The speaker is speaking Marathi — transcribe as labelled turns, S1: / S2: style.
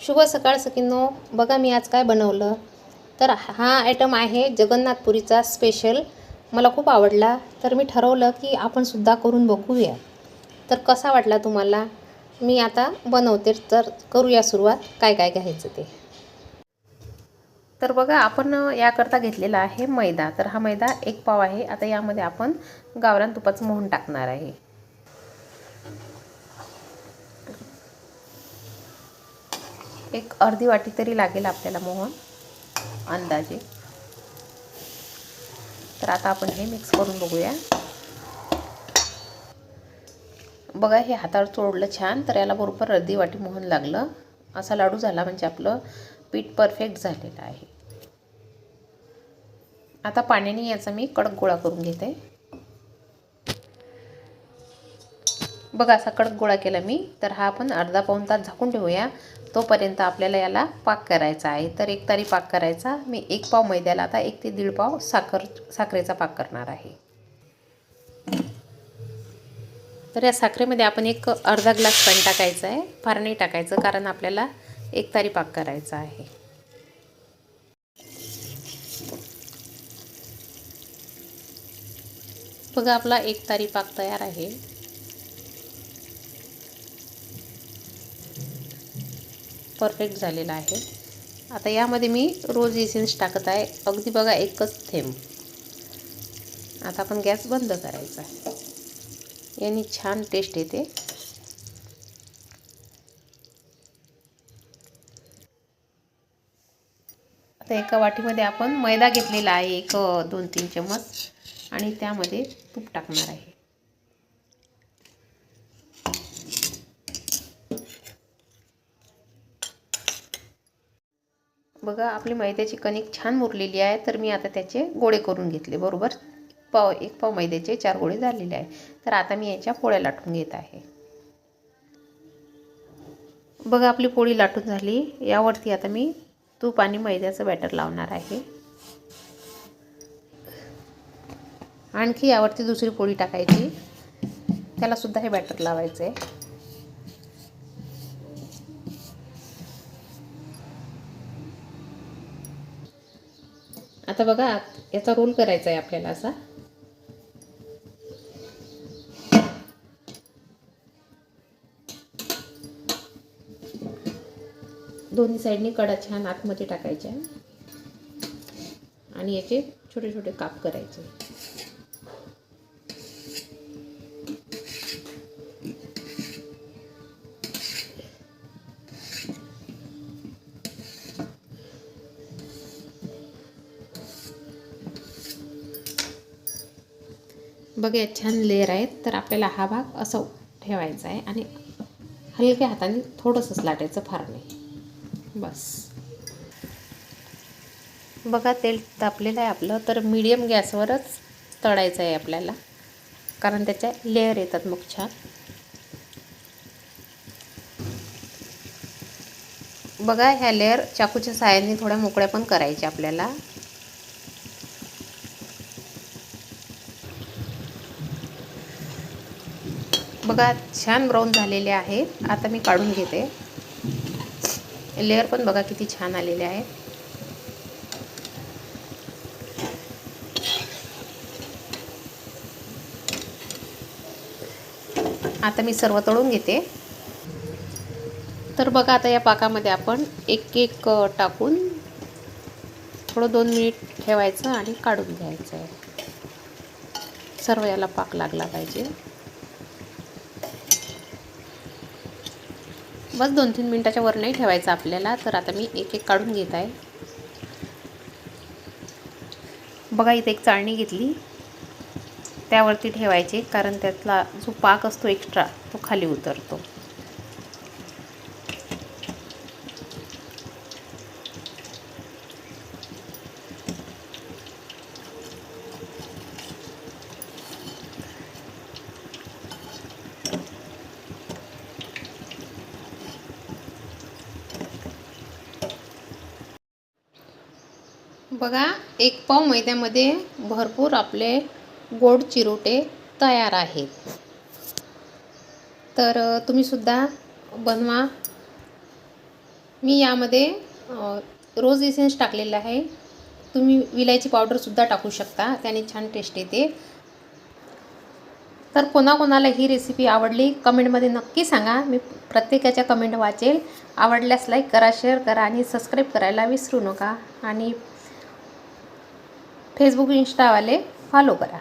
S1: शुभ सकाळ सकिनो बघा मी आज काय बनवलं. तर हा आयटम आहे जगन्नाथपुरीचा स्पेशल मला खूप आवडला. तर मी ठरवलं की आपण सुद्धा करून बघूया. तर कसा वाटला तुम्हाला? मी आता बनवते. तर करूया सुरुवात. काय काय घ्यायचं ते. तर बघा आपण याकरता घेतलेला आहे मैदा. तर हा मैदा एक पाव आहे. आता यामध्ये आपण गावरान तुपाचं मोहन टाकणार आहे. एक अर्धी वाटी तरी लागेल आपल्याला मोहन अंदाजे. तर आता आपण हे मिक्स करून बघूया. बघा हे हातावर चोळलं छान तर याला बरोबर अर्धी वाटी मोहन लागलं. असा लाडू झाला म्हणजे आपलं पीठ परफेक्ट झालेलं आहे. आता पाण्याने याचा मी कडक गोळा करून घेते. बघा असा कडक गोळा केला मी. तर हा आपण अर्धा पाऊण तास झाकून ठेवूया. तोपर्यंत आपल्याला याला पाक करायचा आहे. तर एक तारी पाक करायचा. मी एक पाव मैद्याला आता एक ते दीड पाव साखर साखरेचा पाक करणार आहे. तर या साखरेमध्ये आपण एक अर्धा ग्लास पाणी टाकायचं आहे. फार नाही टाकायचं कारण आपल्याला एक तारी पाक करायचा आहे. बघा आपला एक तारी पाक तयार आहे. परफेक्ट झालेला आहे. आता यामध्ये मी रोज इसेन्स टाकत आहे. अगदी बघा एकच थेंब. आता आपण गॅस बंद करायचा याने छान टेस्ट येते. आता एका वाटीमध्ये आपण मैदा घेतलेला आहे. एक दोन तीन चम्मच. आणि त्यामध्ये तूप टाकणार आहे. बघा आपली मैद्याची कणिक छान मुरलेली आहे तर मी आता त्याचे गोळे करून घेतले बरोबर? पाव एक पाव मैद्याचे चार गोळे झालेले आहे तर आता मी याच्या पोळ्या लाटून घेत आहे. बघा आपली पोळी लाटून झाली. यावरती आता मी तूप आणि मैद्याचं बॅटर लावणार आहे. आणखी यावरती दुसरी पोळी टाकायची. त्यालासुद्धा हे बॅटर लावायचं आहे आता बघा याचा रोल करायचा आहे आपल्याला असा. दोन्ही साईडनी कडा छान आतमध्ये टाकायच्या. आणि याचे छोटे छोटे काप करायचे. बघा छान लेअर आहेत तर आपल्याला हा भाग असा ठेवायचा आहे आणि हलक्या हाताने थोडंसंच लाटायचं फार नाही. बस. बघा तेल तापलेलं आहे आपलं तर मीडियम गॅसवरच तळायचं आहे आपल्याला. कारण त्याच्या लेअर येतात मग छान. बघा ह्या लेअर चाकूच्या साहाय्याने थोड्या मोकळ्या पण करायच्या आपल्याला. बघा छान ब्राऊन झालेले आहेत. आता मी काढून घेते. लेअर पण बघा किती छान आलेले आहेत. आता मी सर्व तळून घेते. तर बघा आता या पाकामध्ये आपण एक एक टाकून थोडं दोन मिनिट ठेवायचं आणि काढून घ्यायचं आहे. सर्व याला पाक लागला पाहिजे. बस दोन तीन मिनटाच्या वर नाही ठेवायचं आपल्याला तर आता मी एक एक काढून घेत आहे. बघा इथे एक चाळणी घेतली. त्यावरती ठेवायचे कारण त्यातला जो पाक असतो एक्स्ट्रा तो खाली उतरतो. बघा एक पाव मैद्यामध्ये भरपूर आपले गोड चिरोटे तयार आहेत. तर तुम्हीसुद्धा बनवा. मी यामध्ये रोज इसेन्स टाकलेला आहे. तुम्ही विलायची पावडरसुद्धा टाकू शकता. त्याने छान टेस्ट येते. तर कोणाकोणाला ही रेसिपी आवडली कमेंटमध्ये नक्की सांगा. मी प्रत्येकाच्या कमेंट वाचेल. आवडल्यास लाईक करा शेअर करा आणि सबस्क्राईब करायला विसरू नका. आणि फेसबुक इंस्टावाले फॉलो करा.